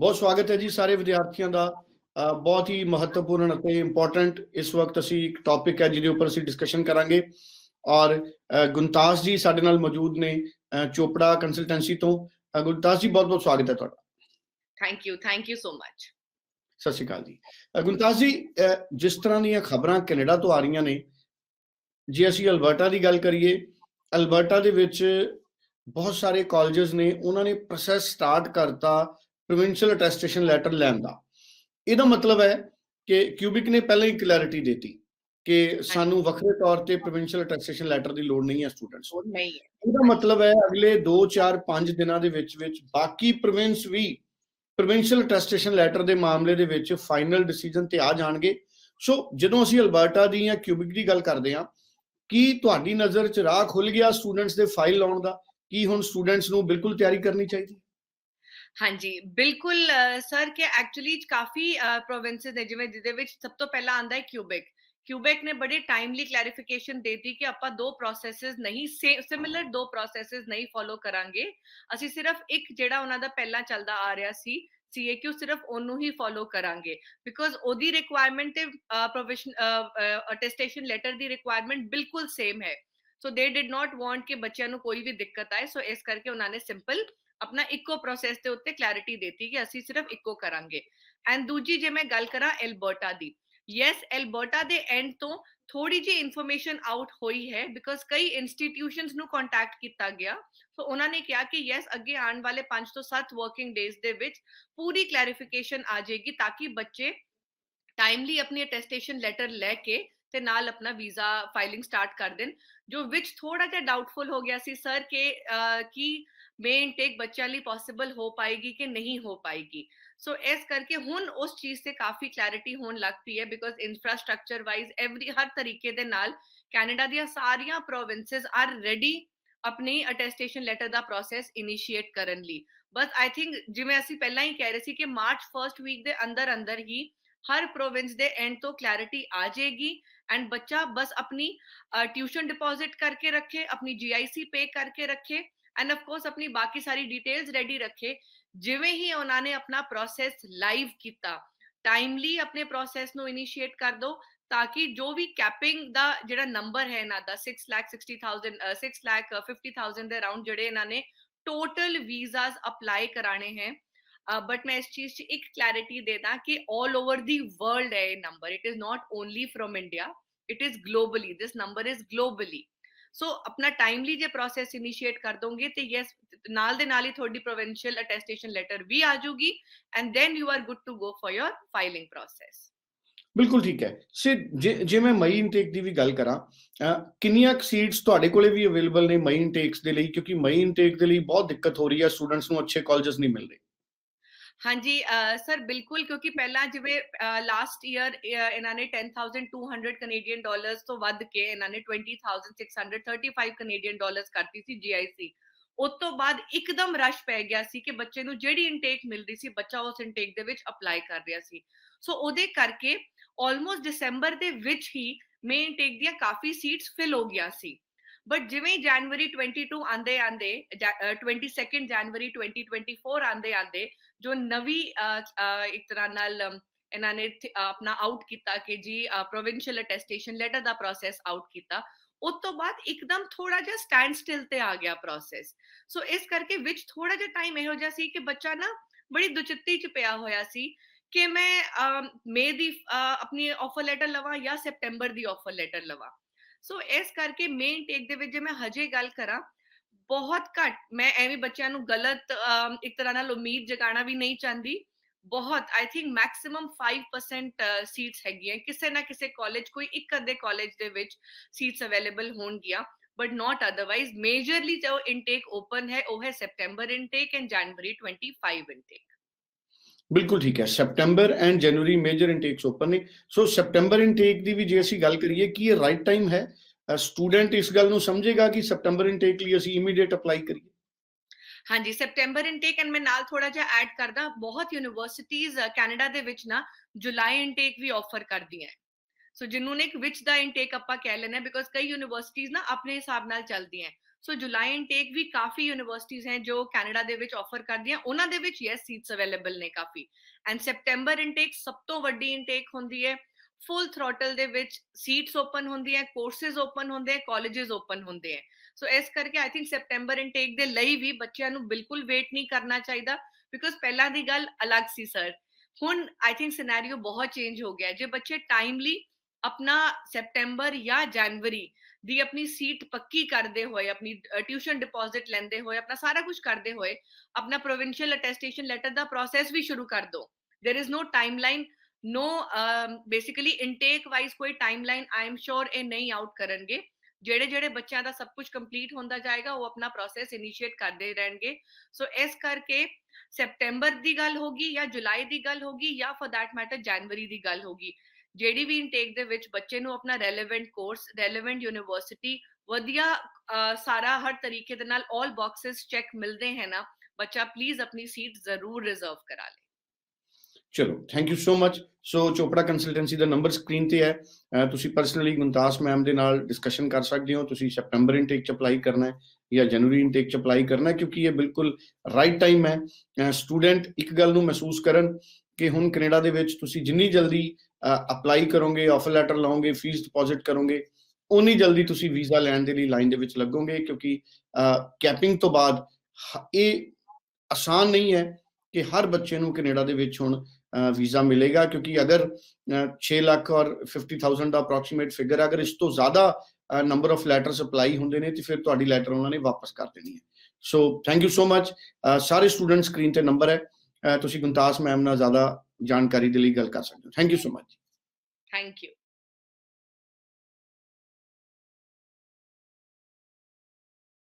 ਬਹੁਤ ਸਵਾਗਤ ਹੈ ਜੀ ਸਾਰੇ ਵਿਦਿਆਰਥੀਆਂ ਦਾ ਬਹੁਤ ਹੀ ਮਹੱਤਵਪੂਰਨ ਅਤੇ ਇੰਪੋਰਟੈਂਟ ਇਸ ਵਕਤ ਅਸੀਂ ਇੱਕ ਟੌਪਿਕ ਹੈ ਜਿਹਦੇ ਉੱਪਰ ਅਸੀਂ ਡਿਸਕਸ਼ਨ ਕਰਾਂਗੇ ਔਰ ਅ, ਗੁਣਤਾਸ ਜੀ ਸਾਡੇ ਨਾਲ ਮੌਜੂਦ ਨੇ ਚੋਪੜਾ ਕੰਸਲਟੈਂਸੀ ਤੋਂ ਅ, ਗੁਣਤਾਸ ਜੀ ਬਹੁਤ ਬਹੁਤ ਸਵਾਗਤ ਹੈ ਤੁਹਾਡਾ Thank you. Thank you so much. ਸਤਿ ਸ਼੍ਰੀ ਅਕਾਲ ਜੀ ਅ, ਗੁਣਤਾਸ ਜੀ ਜਿਸ ਤਰ੍ਹਾਂ ਦੀਆਂ ਖਬਰਾਂ ਕੈਨੇਡਾ ਤੋਂ ਆ ਰਹੀਆਂ ਨੇ ਜੇ ਅਸੀਂ ਅਲਬਰਟਾ ਦੀ ਗੱਲ ਕਰੀਏ ਅਲਬਰਟਾ ਦੇ ਵਿੱਚ ਬਹੁਤ ਸਾਰੇ ਕਾਲਜਸ ਨੇ ਉਹਨਾਂ ਨੇ ਪ੍ਰੋਸੈਸ ਸਟਾਰਟ ਕਰਤਾ ਪ੍ਰੋਵਿੰਸ਼ੀਅਲ ਅਟੈਸਟੇਸ਼ਨ ਲੈਟਰ ਲੈਣ ਦਾ। ਇਹਦਾ ਮਤਲਬ ਹੈ ਕਿ ਕਿਊਬਿਕ ਨੇ ਪਹਿਲਾਂ ਹੀ ਕਲੈਰਿਟੀ ਦਿੱਤੀ ਕਿ ਸਾਨੂੰ ਵੱਖਰੇ ਤੌਰ ਤੇ ਪ੍ਰੋਵਿੰਸ਼ੀਅਲ ਅਟੈਸਟੇਸ਼ਨ ਲੈਟਰ ਦੀ ਲੋੜ ਨਹੀਂ ਹੈ ਸਟੂਡੈਂਟਸ ਉਹ ਨਹੀਂ ਹੈ। ਇਹਦਾ ਮਤਲਬ ਹੈ ਅਗਲੇ 2 4 5 ਦਿਨਾਂ ਦੇ ਵਿੱਚ ਵਿੱਚ ਬਾਕੀ ਪ੍ਰੋਵਿੰਸ ਵੀ ਪ੍ਰੋਵਿੰਸ਼ੀਅਲ ਅਟੈਸਟੇਸ਼ਨ ਲੈਟਰ ਦੇ ਮਾਮਲੇ ਦੇ ਵਿੱਚ ਫਾਈਨਲ ਡਿਸੀਜਨ ਤੇ ਆ ਜਾਣਗੇ। ਸੋ ਜਦੋਂ ਅਸੀਂ ਅਲਬਰਟਾ ਦੀ ਜਾਂ ਕਿਊਬਿਕ ਦੀ ਗੱਲ ਕਰਦੇ ਹਾਂ ਕੀ ਤੁਹਾਡੀ ਨਜ਼ਰ 'ਚ ਰਾਹ ਖੁੱਲ ਗਿਆ ਸਟੂਡੈਂਟਸ ਦੇ ਫਾਈਲ ਲਾਉਣ ਦਾ? ਕੀ ਹੁਣ ਸਟੂਡੈਂਟਸ ਨੂੰ ਬਿਲਕੁਲ ਤਿਆਰੀ ਕਰਨੀ ਚਾਹੀਦੀ? ਹੈ ਹਾਂਜੀ ਬਿਲਕੁਲ ਸਰ ਕਿ ਐਕਚੁਅਲੀ ਕਾਫੀ ਪ੍ਰੋਵਿੰਸਸ ਨੇ ਜਿਵੇਂ ਜਿਹਦੇ ਵਿੱਚ ਸਭ ਤੋਂ ਪਹਿਲਾਂ ਆਂਦਾ ਹੈ ਕਿਊਬਿਕ ਕਿਊਬਿਕ ਨੇ ਬੜੀ ਟਾਈਮਲੀ ਕਲੈਰੀਫਿਕੇਸ਼ਨ ਦਿੱਤੀ ਕਿ ਆਪਾਂ ਦੋ ਪ੍ਰੋਸੈਸਸ ਨਹੀਂ ਸਿਮਿਲਰ ਦੋ ਪ੍ਰੋਸੈਸਸ ਨਹੀਂ ਫੋਲੋ ਕਰਾਂਗੇ ਅਸੀਂ ਸਿਰਫ ਇੱਕ ਜਿਹੜਾ ਉਹਨਾਂ ਦਾ ਪਹਿਲਾਂ ਚੱਲਦਾ ਆ ਰਿਹਾ ਸੀ ਸੀਏਕਿਊ ਸਿਰਫ ਉਹਨੂੰ ਹੀ ਫੋਲੋ ਕਰਾਂਗੇ ਬਿਕੋਜ਼ ਉਹਦੀ ਰਿਕੁਆਇਰਮੈਂਟ ਤੇ ਪ੍ਰੋਵੀਜ਼ਨ ਅਟੈਸਟੇਸ਼ਨ ਲੈਟਰ ਦੀ ਰਿਕੁਆਇਰਮੈਂਟ ਬਿਲਕੁਲ ਸੇਮ ਹੈ ਸੋ ਦੇ ਡਿਡ ਨਾਟ ਵਾਂਟ ਕਿ ਬੱਚਿਆਂ ਨੂੰ ਕੋਈ ਵੀ ਦਿੱਕਤ ਆਏ ਸੋ ਇਸ ਕਰਕੇ ਉਹਨਾਂ ਨੇ ਸਿੰਪਲ ਆਪਣਾ ਇੱਕੋ ਪ੍ਰੋਸੈਸ ਦੇ ਉੱਤੇ ਕਲੈਰਿਟੀ ਦਿੱਤੀ ਕਿ ਅਸੀਂ ਸਿਰਫ ਇੱਕੋ ਕਰਾਂਗੇ। ਐਂਡ ਦੂਜੀ, ਜੇ ਮੈਂ ਗੱਲ ਕਰਾਂ ਐਲਬਰਟਾ ਦੀ ਯੈਸ ਐਲਬਰਟਾ ਦੇ ਐਂਡ ਤੋਂ ਥੋੜੀ ਜਿਹੀ ਇਨਫੋਰਮੇਸ਼ਨ ਆਊਟ ਹੋਈ ਹੈ ਬਿਕੋਜ਼ ਕਈ ਇੰਸਟੀਟਿਊਸ਼ਨਸ ਨੂੰ ਕੰਟੈਕਟ ਕੀਤਾ ਗਿਆ। ਸੋ ਉਹਨਾਂ ਨੇ ਕਿਹਾ ਕਿ ਯੈਸ ਅੱਗੇ ਆਉਣ ਵਾਲੇ 5 ਤੋਂ 7 ਵਰਕਿੰਗ ਡੇਜ਼ ਦੇ ਵਿੱਚ ਪੂਰੀ ਕਲੈਰੀਫਿਕੇਸ਼ਨ ਆ ਜਾਏਗੀ ਤਾਂ ਕਿ ਬੱਚੇ ਟਾਈਮਲੀ ਆਪਣੀ ਅਟੈਸਟੇਸ਼ਨ ਲੈਟਰ ਲੈ ਕੇ ਤੇ ਨਾਲ ਆਪਣਾ ਵੀਜ਼ਾ ਫਾਈਲਿੰਗ ਸਟਾਰਟ ਕਰ ਦੇਣ, ਜੋ ਵਿੱਚ ਥੋੜਾ ਜਿਹਾ ਡਾਊਟਫੁਲ ਹੋ ਗਿਆ ਸੀ ਸਰ ਕਿ ਕੀ ਮੇਨ ਇਨਟੇਕ ਬੱਚਿਆਂ ਲਈ ਪੋਸੀਬਲ ਹੋ ਪਾਏਗੀ ਕਿ ਨਹੀਂ ਹੋ ਪਾਏਗੀ। ਸੋ ਇਸ ਕਰਕੇ ਹੁਣ ਉਸ ਚੀਜ਼ ਤੇ ਕਾਫੀ ਕਲੈਰਿਟੀ ਹੋਣ ਲੱਗ ਪਈ ਹੈ ਬਿਕੋਜ਼ ਇਨਫਰਾਸਟ੍ਰਕਚਰ ਵਾਈਜ਼ ਐਵਰੀ ਹਰ ਤਰੀਕੇ ਦੇ ਨਾਲ ਕੈਨੇਡਾ ਦੀਆਂ ਸਾਰੀਆਂ ਪ੍ਰੋਵਿੰਸਸ ਆਰ ਰੈਡੀ ਆਪਣੀ ਅਟੈਸਟੇਸ਼ਨ ਲੈਟਰ ਦਾ ਪ੍ਰੋਸੈਸ ਇਨੀਸ਼ੀਏਟ ਕਰਨ ਲਈ। ਬਸ ਆਈ ਥਿੰਕ ਜਿਵੇਂ ਅਸੀਂ ਪਹਿਲਾਂ ਹੀ ਕਹਿ ਰਹੇ ਸੀ ਕਿ ਮਾਰਚ ਫਰਸਟ ਵੀਕ ਦੇ ਅੰਦਰ ਅੰਦਰ ਹੀ ਹਰ ਪ੍ਰੋਵਿੰਸ ਦੇ ਐਂਡ ਤੋਂ ਕਲੈਰਿਟੀ ਆ ਜਾਏਗੀ ਐਂਡ ਬੱਚਾ ਬਸ ਆਪਣੀ ਟਿਊਸ਼ਨ ਡਿਪੋਜ਼ਿਟ ਕਰਕੇ ਰੱਖੇ, ਆਪਣੀ ਜੀਆਈਸੀ ਪੇ ਕਰਕੇ ਰੱਖੇ ਐਂਡ ਆਫ ਕੋਰਸ ਆਪਣੀ ਬਾਕੀ ਸਾਰੀ ਡਿਟੇਲਸ ਰੈਡੀ ਰੱਖੇ। ਜਿਵੇਂ ਹੀ ਉਹਨਾਂ ਨੇ ਆਪਣਾ ਪ੍ਰੋਸੈਸ ਲਾਈਵ ਕੀਤਾ ਟਾਈਮਲੀ ਆਪਣੇ ਪ੍ਰੋਸੈਸ ਨੂੰ ਇਨੀਸ਼ੀਏਟ ਕਰ ਦੋ ਤਾਂ ਕਿ ਜੋ ਵੀ ਕੈਪਿੰਗ ਦਾ ਜਿਹੜਾ ਨੰਬਰ ਹੈ ਇਹਨਾਂ ਦਾ 6 ਲੱਖ 60000 6 ਲੱਖ 50000 ਦੇ ਅਰਾਊਂਡ ਜਿਹੜੇ ਇਹਨਾਂ ਨੇ ਟੋਟਲ ਵੀਜ਼ਾਸ ਅਪਲਾਈ ਕਰਾਣੇ ਹੈ। बट मैं इस चीज़ की एक क्लैरिटी देना कि ऑल ओवर दी वर्ल्ड है ये number it is not only from India it is globally this number is globally so ਆਪਣਾ ਟਾਈਮਲੀ ਜੇ ਪ੍ਰੋਸੈਸ ਇਨੀਸ਼ੀਏਟ ਕਰ ਦੋਗੇ ਤੇ ਯੈਸ ਨਾਲ ਦੇ ਨਾਲ ਹੀ ਤੁਹਾਡੀ ਪ੍ਰੋਵਿੰਸ਼ੀਅਲ ਅਟੈਸਟੇਸ਼ਨ ਲੈਟਰ ਵੀ ਆ ਜੂਗੀ and then you are good to go for your filing process ਬਿਲਕੁਲ ਠੀਕ ਹੈ ਸੇ ਜੇ ਮੈਂ ਮਈ ਇਨਟੇਕ ਦੀ ਵੀ ਗੱਲ ਕਰਾਂ ਕਿੰਨੀਆਂ ਸੀਟਸ ਤੁਹਾਡੇ ਕੋਲੇ ਵੀ ਅਵੇਲੇਬਲ ਨੇ ਮਈ ਇਨਟੇਕਸ ਦੇ ਲਈ ਕਿਉਂਕਿ ਮਈ ਇਨਟੇਕ ਦੇ ਲਈ ਬਹੁਤ ਦਿੱਕਤ ਹੋ ਰਹੀ ਹੈ ਸਟੂਡੈਂਟਸ ਨੂੰ ਅੱਛੇ ਕਾਲਜਸ ਨਹੀਂ ਮਿਲ ਰਹੇ ਹਾਂਜੀ ਸਰ, ਬਿਲਕੁਲ, ਕਿਉਂਕਿ ਪਹਿਲਾਂ ਜਿਵੇਂ ਲਾਸਟ ਈਅਰ ਇਹਨਾਂ ਨੇ 10200 ਕੈਨੇਡੀਅਨ ਡਾਲਰਸ ਤੋਂ ਵੱਧ ਕੇ ਇਹਨਾਂ ਨੇ 20635 ਕੈਨੇਡੀਅਨ ਡਾਲਰਸ ਕਰਤੀ ਸੀ ਜੀਆਈਸੀ ਉਸ ਤੋਂ ਬਾਅਦ ਇੱਕਦਮ ਰਸ਼ ਪੈ ਗਿਆ ਸੀ ਕਿ ਬੱਚੇ ਨੂੰ ਜਿਹੜੀ ਇਨਟੇਕ ਮਿਲ ਰਹੀ ਸੀ, ਬੱਚਾ ਉਸ ਇਨਟੇਕ ਦੇ ਵਿੱਚ ਅਪਲਾਈ ਕਰ ਰਿਹਾ ਸੀ। ਸੋ ਉਹਦੇ ਕਰਕੇ ਆਲਮੋਸਟ ਦਸੰਬਰ ਦੇ ਵਿੱਚ ਹੀ ਮੇਨ ਇਨਟੇਕ ਦੀਆਂ ਕਾਫੀ ਸੀਟਸ ਫਿਲ ਹੋ ਗਿਆ ਸੀ। ਬਟ ਜਿਵੇਂ ਜਨਵਰੀ 22 ਆਂਦੇ ਆਂਦੇ 22 ਜਨਵਰੀ 2024 ਆਂਦੇ ਆਂਦੇ ਜੋ ਨਵੀਂ ਇੱਕ ਤਰ੍ਹਾਂ ਨਾਲ ਇਹਨਾਂ ਨੇ ਆਪਣਾ ਆਊਟ ਕੀਤਾ ਕਿ ਜੀ ਪ੍ਰੋਵਿੰਸ਼ੀਅਲ ਅਟੈਸਟੇਸ਼ਨ ਲੈਟਰ ਦਾ ਪ੍ਰੋਸੈਸ ਆਊਟ ਕੀਤਾ। ਉਸ ਤੋਂ ਬਾਅਦ ਇੱਕਦਮ ਥੋੜਾ ਜਿਹਾ ਸਟੈਂਡ ਸਟਿਲ ਤੇ ਆ ਗਿਆ ਪ੍ਰੋਸੈਸ ਸੋ ਇਸ ਕਰਕੇ ਵਿੱਚ ਥੋੜਾ ਜਿਹਾ ਟਾਈਮ ਇਹੋ ਜਿਹਾ ਸੀ ਕਿ ਬੱਚਾ ਨਾ ਬੜੀ ਦੁਚਿੱਤੀ ਚ ਪਿਆ ਹੋਇਆ ਸੀ ਕਿ ਮੈਂ ਮੇ ਦੀ ਆਪਣੀ ਆਫਰ ਲੈਟਰ ਲਵਾਂ ਜਾਂ ਸਪਟੈਂਬਰ ਦੀ ਆਫਰ ਲੈਟਰ ਲਵਾਂ। ਸੋ ਇਸ ਕਰਕੇ ਮੇਨ ਟੇਕ ਦੇ ਵਿੱਚ ਜੇ ਮੈਂ ਹਜੇ ਗੱਲ ਕਰਾਂ ਬਹੁਤ ਘੱਟ, ਮੈਂ ਐਵੇਂ ਬੱਚਿਆਂ ਨੂੰ ਗਲਤ ਇੱਕ ਤਰ੍ਹਾਂ ਨਾਲ ਉਮੀਦ ਜਗਾਣਾ ਵੀ ਨਹੀਂ ਚਾਹੁੰਦੀ। ਬਹੁਤ ਆਈ ਥਿੰਕ ਮੈਕਸਿਮਮ 5% ਸੀਟਸ ਹੈਗੀਆਂ। ਕਿਸੇ ਨਾ ਕਿਸੇ ਕਾਲਜ ਕੋਈ ਇੱਕ ਅੱਧੇ ਕਾਲਜ ਦੇ ਵਿੱਚ ਸੀਟਸ ਅਵੇਲੇਬਲ ਹੋਣਗੀਆਂ ਬਟ ਨਾਟ ਅਦਰਵਾਈਜ਼ ਮੇਜਰਲੀ ਜੋ ਇਨਟੇਕ ਓਪਨ ਹੈ, ਉਹ ਹੈ September intake and January 25 intake ਬਿਲਕੁਲ ਠੀਕ ਹੈ। September and January major intakes open ਨੇ। ਸੋ ਸਪਟੈਂਬਰ ਇਨਟੇਕ ਦੀ ਵੀ ਜੇ ਅਸੀਂ ਗੱਲ ਕਰੀਏ, ਕਿ ਇਹ ਰਾਈਟ ਟਾਈਮ ਹੈ? ਸਟੂਡੈਂਟ ਇਸ ਗੱਲ ਨੂੰ ਸਮਝੇਗਾ ਕਿ ਸਪਟੈਂਬਰ ਇਨਟੇਕ ਲਈ ਅਸੀਂ ਇਮੀਡੀਏਟ ਅਪਲਾਈ ਕਰੀਏ। ਹਾਂਜੀ ਸਪਟੈਂਬਰ ਇਨਟੇਕ ਐਂਡ ਮੈਂ ਨਾਲ ਥੋੜਾ ਜਿਹਾ ਐਡ ਕਰਦਾ, ਬਹੁਤ ਯੂਨੀਵਰਸਿਟੀਆਂ ਕੈਨੇਡਾ ਦੇ ਵਿੱਚ ਨਾ ਜੁਲਾਈ ਇਨਟੇਕ ਵੀ ਆਫਰ ਕਰਦੀਆਂ ਸੋ ਜਿਹਨੂੰ ਨੇ ਵਿਚ ਦਾ ਇਨਟੇਕ ਆਪਾਂ ਕਹਿ ਲੈਣਾ ਬਿਕੋਜ਼ ਕਈ ਯੂਨੀਵਰਸਿਟੀਆਂ ਨਾ ਆਪਣੇ ਹਿਸਾਬ ਨਾਲ ਚੱਲਦੀਆਂ ਸੋ ਜੁਲਾਈ ਇਨਟੇਕ ਵੀ ਕਾਫੀ ਯੂਨੀਵਰਸਿਟੀਆਂ ਹੈ ਜੋ ਕੈਨੇਡਾ ਦੇ ਵਿੱਚ ਆਫਰ ਕਰਦੀਆਂ ਉਹਨਾਂ ਦੇ ਵਿੱਚ ਯੈਸ ਸੀਟਸ ਅਵੇਲੇਬਲ ਨੇ ਕਾਫੀ। ਐਂਡ ਸੈਪਟੈਂਬਰ ਇਨਟੇਕ ਸਭ ਤੋਂ ਵੱਡੀ ਇਨਟੇਕ ਹੁੰਦੀ ਹੈ। ਫੁੱਲ ਥ੍ਰੋਟਲ ਦੇ ਵਿੱਚ ਸੀਟਸ ਓਪਨ ਹੁੰਦੀਆਂ ਕੋਰਸਸ ਓਪਨ ਹੁੰਦੇ ਆ ਕਾਲਜਸ ਓਪਨ ਹੁੰਦੇ ਆ ਸੋ ਇਸ ਕਰਕੇ ਆਈ ਥਿੰਕ ਸੈਪਟੈਂਬਰ ਇਨਟੇਕ ਦੇ ਲਈ ਵੀ ਬੱਚਿਆਂ ਨੂੰ ਬਿਲਕੁਲ ਵੇਟ ਨਹੀਂ ਕਰਨਾ ਚਾਹੀਦਾ ਬਿਕੋਜ਼ ਪਹਿਲਾਂ ਦੀ ਗੱਲ ਅਲੱਗ ਸੀ ਸਰ ਹੁਣ ਆਈ ਥਿੰਕ ਸਿਨੈਰੀਓ ਬਹੁਤ ਚੇਂਜ ਹੋ ਗਿਆ ਜੇ ਬੱਚੇ ਟਾਈਮਲੀ ਆਪਣਾ ਸੈਪਟੈਂਬਰ ਜਾਂ ਜਨਵਰੀ ਦੀ ਆਪਣੀ ਸੀਟ ਪੱਕੀ ਕਰਦੇ ਹੋਏ ਆਪਣੀ ਟਿਊਸ਼ਨ ਡਿਪੋਜ਼ਿਟ ਲੈਂਦੇ ਹੋਏ ਆਪਣਾ ਸਾਰਾ ਕੁਝ ਕਰਦੇ ਹੋਏ ਆਪਣਾ ਪ੍ਰੋਵਿੰਸ਼ੀਅਲ ਅਟੈਸਟੇਸ਼ਨ ਲੈਟਰ ਦਾ ਪ੍ਰੋਸੈਸ ਵੀ ਸ਼ੁਰੂ ਕਰ ਦੋ there is no timeline no basically intake wise ਕੋਈ ਟਾਈਮਲਾਈਨ ਆਈ ਐਮ ਸ਼ੋਰ ਇਹ ਨਹੀਂ ਆਊਟ ਕਰਨਗੇ ਜਿਹੜੇ ਜਿਹੜੇ ਬੱਚਿਆਂ ਦਾ ਸਭ ਕੁਝ ਕੰਪਲੀਟ ਹੁੰਦਾ ਜਾਏਗਾ ਉਹ ਆਪਣਾ ਪ੍ਰੋਸੈਸ ਇਨੀਸ਼ੀਏਟ ਕਰਦੇ ਰਹਿਣਗੇ ਸੋ ਇਸ ਕਰਕੇ ਸੈਪਟੈਂਬਰ ਦੀ ਗੱਲ ਹੋਗੀ ਜਾਂ ਜੁਲਾਈ ਦੀ ਗੱਲ ਹੋਗੀ ਜਾਂ ਫॉर दैट ਮੈਟਰ ਜਨਵਰੀ ਦੀ ਗੱਲ ਹੋਗੀ ਜਿਹੜੀ ਵੀ ਇਨਟੇਕ ਦੇ ਵਿੱਚ ਬੱਚੇ ਨੂੰ ਆਪਣਾ ਰੈਲੇਵੈਂਟ ਕੋਰਸ ਰੈਲੇਵੈਂਟ ਯੂਨੀਵਰਸਿਟੀ ਵਧੀਆ ਸਾਰਾ ਹਰ ਤਰੀਕੇ ਦੇ ਨਾਲ 올 ਬਾਕਸਸ ਚੈੱਕ ਮਿਲਦੇ ਹੈ ਨਾ ਬੱਚਾ ਪਲੀਜ਼ ਆਪਣੀ ਸੀਟ ਜ਼ਰੂਰ ਰਿਜ਼ਰਵ ਕਰਾ ਲੇ ਚਲੋ thank you so much so Chopra consultancy the number screen ਤੇ ਹੈ। ਤੁਸੀਂ ਪਰਸਨਲੀ ਗੁੰਤਾਸ ਮੈਮ ਦੇ ਨਾਲ ਡਿਸਕਸ਼ਨ ਕਰ ਸਕਦੇ ਹੋ। ਤੁਸੀਂ ਸੈਪਟੈਂਬਰ ਇਨਟੇਕ ਚ ਅਪਲਾਈ ਕਰਨਾ ਹੈ ਜਾਂ ਜਨਵਰੀ ਇਨਟੇਕ ਚ ਅਪਲਾਈ ਕਰਨਾ ਕਿਉਂਕਿ ਇਹ ਬਿਲਕੁਲ ਰਾਈਟ ਟਾਈਮ ਹੈ। ਸਟੂਡੈਂਟ ਇੱਕ ਗੱਲ ਨੂੰ ਮਹਿਸੂਸ ਕਰਨ ਕਿ ਹੁਣ ਕੈਨੇਡਾ ਦੇ ਵਿੱਚ ਤੁਸੀਂ ਜਿੰਨੀ ਜਲਦੀ ਅਪਲਾਈ ਕਰੋਗੇ ਆਫਰ ਲੈਟਰ ਲਾਓਗੇ ਫੀਸ ਡਿਪੋਜ਼ਿਟ ਕਰੋਗੇ ਉਨੀ ਜਲਦੀ ਤੁਸੀਂ ਵੀਜ਼ਾ ਲੈਣ ਦੇ ਲਈ ਲਾਈਨ ਦੇ ਵਿੱਚ ਲੱਗੋਗੇ, ਕਿਉਂਕਿ ਕੈਪਿੰਗ ਤੋਂ ਬਾਅਦ ਇਹ ਆਸਾਨ ਨਹੀਂ ਹੈ। ਕਿ ਹਰ ਬੱਚੇ ਨੂੰ ਕੈਨੇਡਾ ਦੇ ਵਿੱਚ ਹੁਣ ਵੀਜ਼ਾ ਮਿਲੇਗਾ, ਕਿਉਂਕਿ ਅਗਰ 6 ਲੱਖ ਔਰ 50000 ਦਾ ਅਪਰੋਕਸੀਮੇਟ ਫਿਗਰ ਅਗਰ ਇਸ ਤੋਂ ਜ਼ਿਆਦਾ ਨੰਬਰ ਆਫ ਲੈਟਰਸ ਅਪਲਾਈ ਹੁੰਦੇ ਨੇ, ਤੇ ਫਿਰ ਤੁਹਾਡੀ ਲੈਟਰ ਉਹਨਾਂ ਨੇ ਵਾਪਸ ਕਰ ਦੇਣੀ ਹੈ। ਸੋ ਥੈਂਕ ਯੂ ਸੋ ਮੱਚ ਸਾਰੇ ਸਟੂਡੈਂਟ ਸਕਰੀਨ ਤੇ ਨੰਬਰ ਹੈ। ਤੁਸੀਂ ਗੁੰਤਾਸ ਮੈਮ ਨਾਲ ਜ਼ਿਆਦਾ ਜਾਣਕਾਰੀ ਦੇ ਲਈ ਗੱਲ ਕਰ ਸਕਦੇ ਹੋ। Thank you so much thank you